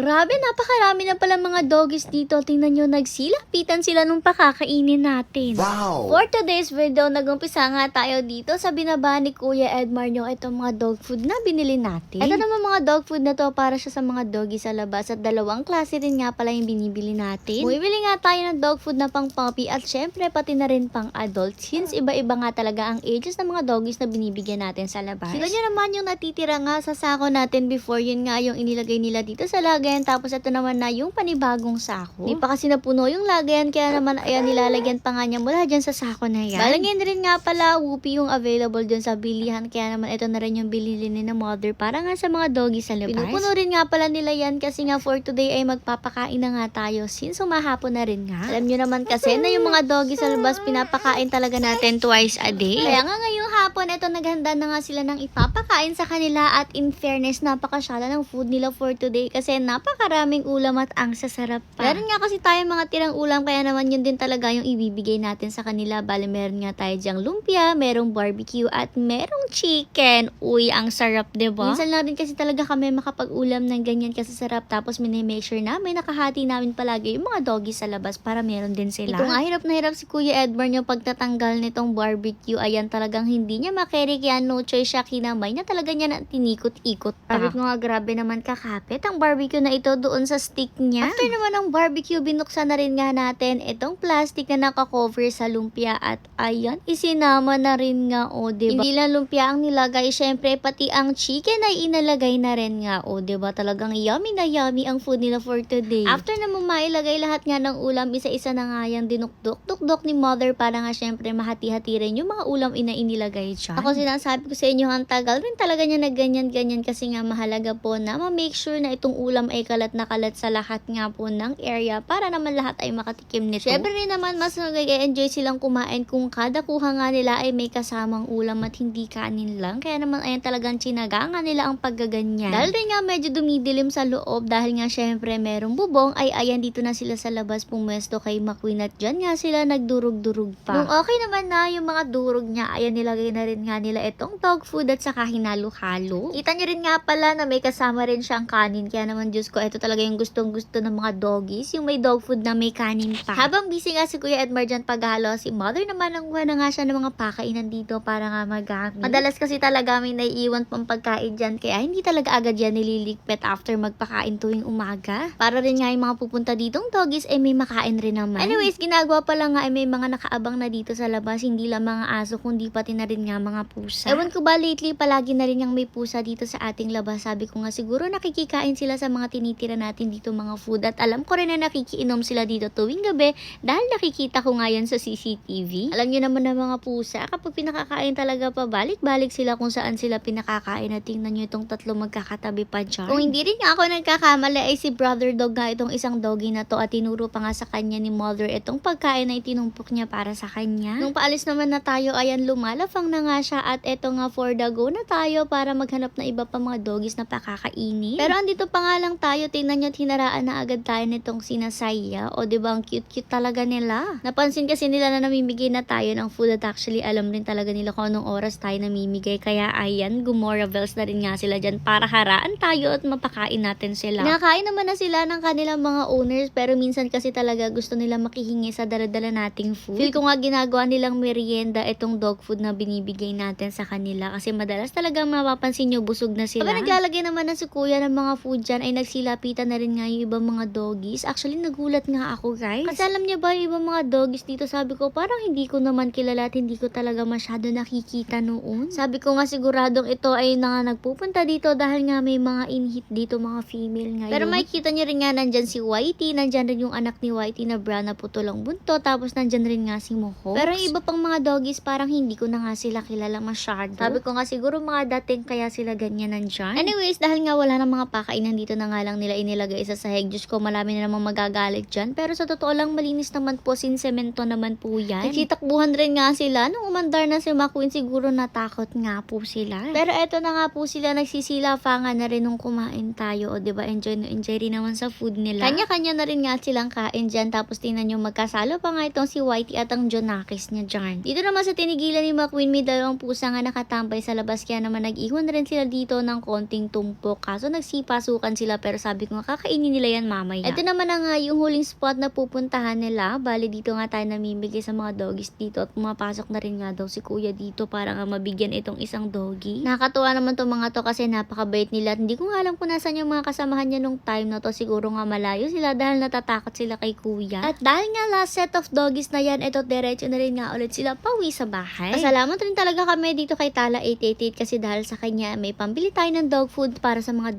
Grabe, napakarami na pala mga doggies dito. Tingnan nyo, nagsilapitan sila nung pakakainin natin. Wow! For today's video, nagumpisa nga tayo dito sa binaba ni Kuya Edmar yung itong mga dog food na binili natin. Ito naman mga dog food na to para siya sa mga doggies sa labas at dalawang klase rin nga pala yung binibili natin. Bumibili nga tayo ng dog food na pang puppy at syempre pati na rin pang adult since iba-iba nga talaga ang ages ng mga doggies na binibigyan natin sa labas. Kita nyo naman yung natitira nga sa sako natin before yun nga yung inilagay nila dito sa lagayan tapos ito naman na yung panibagong sako. Di pa kasi napuno yung lagayan kaya naman ayan nilalagyan pa nga niya mula dyan sa sako na yan. Balangin rin nga pala whoopie yung available dyan sa bilihan kaya naman ito na rin yung bilili ni na mother para nga sa mga doggies sa labas. Pinupuno rin nga pala nila yan kasi nga for today ay magpapakain na nga tayo since humahapon na rin nga. Alam nyo naman kasi na yung mga doggies sa labas pinapakain talaga natin twice a day. Kaya nga ngayong hapon ito naghanda na nga sila ng ipapakain sa kanila at in fairness napakasyala ng food nila for today kasi napakaraming ulam at ang sasarap pa. Meron nga kasi tayo mga tirang ulam kaya naman yun din talaga yung ibibigay natin sa kanila. Bale meron nga tayo dyang lumpia, merong barbecue at merong chicken. Uy, ang sarap ba? Minsan lang rin kasi talaga kami makapag-ulam ng ganyan kasi sarap tapos minimake sure namin nakahati namin palagi yung mga doggies sa labas para meron din sila. Ito nga hirap na hirap si Kuya Edmar yung pagtatanggal nitong barbecue. Ayan talagang hindi niya makere kaya no choice siya kinamay na talaga niya na tinikot-ikot pa. Sabi ko nga grabe naman kakapit ang barbecue na ito doon sa stick niya. After naman ng barbecue, binuksan na rin nga natin itong plastic na nakakover sa lumpia at ayan, isinama na rin nga o, diba? Hindi lang lumpia ang nilagay, syempre pati ang chicken ay inalagay na rin nga o, diba? Talagang yummy na yummy ang food nila for today. After naman mailagay lahat nga ng ulam, isa-isa na nga yung dinukdok, dukdok ni mother para nga syempre mahati-hati rin yung mga ulam ina inilagay dyan. Ako sinasabi ko sa inyo, ang tagal rin talaga niya na ganyan-ganyan kasi nga mahalaga po na ma-make sure na itong ulam ay kalat na kalat sa lahat nga po ng area para naman lahat ay makatikim nito. Syempre rin naman mas nag-enjoy silang kumain kung kada kuha nga nila ay may kasamang ulam at hindi kanin lang. Kaya naman ayan talagang chinaga nga nila ang paggaganyan. Dahil rin nga medyo dumidilim sa loob dahil nga syempre merong bubong ay ayan dito na sila sa labas pumwesto kay McQueen at dyan nga sila nagdurog-durog pa. Nung okay naman na yung mga durog niya, ayan nilagay na rin nga nila itong dog food at saka hinalo-halo. Kita niyo rin nga pala na may kasama rin siyang kanin. Kaya naman Diyos ko, ito talaga yung gustong gusto ng mga doggies. Yung may dog food na may kanin pa. Habang busy nga si Kuya Edmar dyan paghalo, si mother naman ang na nga siya ng mga pakainan dito para nga magamit. Madalas kasi talaga may naiiwan pang pagkain dyan. Kaya hindi talaga agad yan nililigpit after magpakain tuwing umaga. Para rin nga yung mga pupunta ditong doggies ay may makain rin naman. Anyways, ginagawa pa lang nga ay may mga nakaabang na dito sa labas. Hindi lang mga aso, kundi pati na rin nga mga pusa. Ewan ko ba lately, palagi na rin yung may pusa dito sa ating labas. Sabi ko nga siguro nakikikain sila sa mga tinitira natin dito mga food. At alam ko rin na nakikiinom sila dito tuwing gabi dahil nakikita ko nga yan sa CCTV. Alam niyo naman na mga pusa, kapag pinakakain talaga pa, balik-balik sila kung saan sila pinakakain. At tingnan niyo itong tatlo magkakatabi pa dyan. Kung hindi rin ako nagkakamali ay si brother dog nga itong isang doggy na to at tinuro pa nga sa kanya ni mother itong pagkain na itinumpok niya para sa kanya. Nung paalis naman na tayo, ayan lumalafang na nga siya at eto nga for the go na tayo para maghanap na iba pa mga doggies na pakakainin. Pero andito pa nga lang tayo, tingnan niyo at hinaraan na agad tayo nitong sinasaya. O di ba ang cute-cute talaga nila. Napansin kasi nila na namimigay na tayo ng food at actually alam rin talaga nila kung anong oras tayo namimigay. Kaya ayan, gumora bells na rin nga sila dyan para haraan tayo at mapakain natin sila. Nakain naman na sila ng kanilang mga owners pero minsan kasi talaga gusto nila makihingi sa daladala nating food. Feel ko nga ginagawa nilang merienda itong dog food na binibigay natin sa kanila kasi madalas talaga mapapansin nyo busog na sila. Kapag naglalagay naman na si kuya ng mga food dyan ay nagsilapitan na rin nga yung ibang mga doggies. Actually nagulat nga ako guys. Kasi alam niyo ba yung ibang mga doggies dito sabi ko parang hindi ko naman kilala at hindi ko talaga masyado nakikita noon. Sabi ko nga siguradong ito ay nga nagpupunta dito dahil nga may mga inhit dito mga female ngayon. Pero makikita niyo rin nga nandyan si Whitey, nandyan rin yung anak ni Whitey na brown na putulang bunto tapos nandyan rin nga si Moho. Pero yung iba pang mga doggies parang hindi ko na nga sila kilala masyado. Sabi ko nga siguro mga dating kaya sila ganyan nandyan. Anyways, dahil nga wala na mga pakainan dito na nga lang nila inilagay sa sahig. Diyos ko, malami na namang magagalit dyan. Pero sa totoo lang, malinis naman po, sin semento naman po yan. Nagsitakbuhan rin nga sila. Nung umandar na si McQueen, siguro natakot nga po sila. Pero eto na nga po sila, nagsisilafangan na rin nung kumain tayo. O ba diba, enjoy na enjoy rin naman sa food nila. Kanya-kanya na rin nga silang kain dyan. Tapos tingnan nyo, magkasalo pa nga itong si Whitey at ang Jonakis niya dyan. Dito naman sa tinigilan ni McQueen, ayun may dalawang pusa nga nakatambay sa labas kaya naman nag-iwan rin sila dito ng konting tumpok. Kaso nagsipasukan sila pero sabi ko nga kakainin nila yan mamaya. Ito naman na nga yung huling spot na pupuntahan nila. Bali dito nga tayo namimigay sa mga doggies dito at pumapasok na rin nga daw si kuya dito para nga mabigyan itong isang doggy. Nakakatuwa naman tong mga to kasi napakabait nila. At Hindi ko nga alam kung nasan yung mga kasamahan niya nung time na to. Siguro nga malayo sila dahil natatakot sila kay kuya. At dahil nga last set of doggies na yan, ito diretso na rin nga ulit sila pauwi sa bahay. Pasalamat rin talaga kami dito kay Tala 888 kasi dahil sa kanya may pambili tayo ng dog food para sa mga dog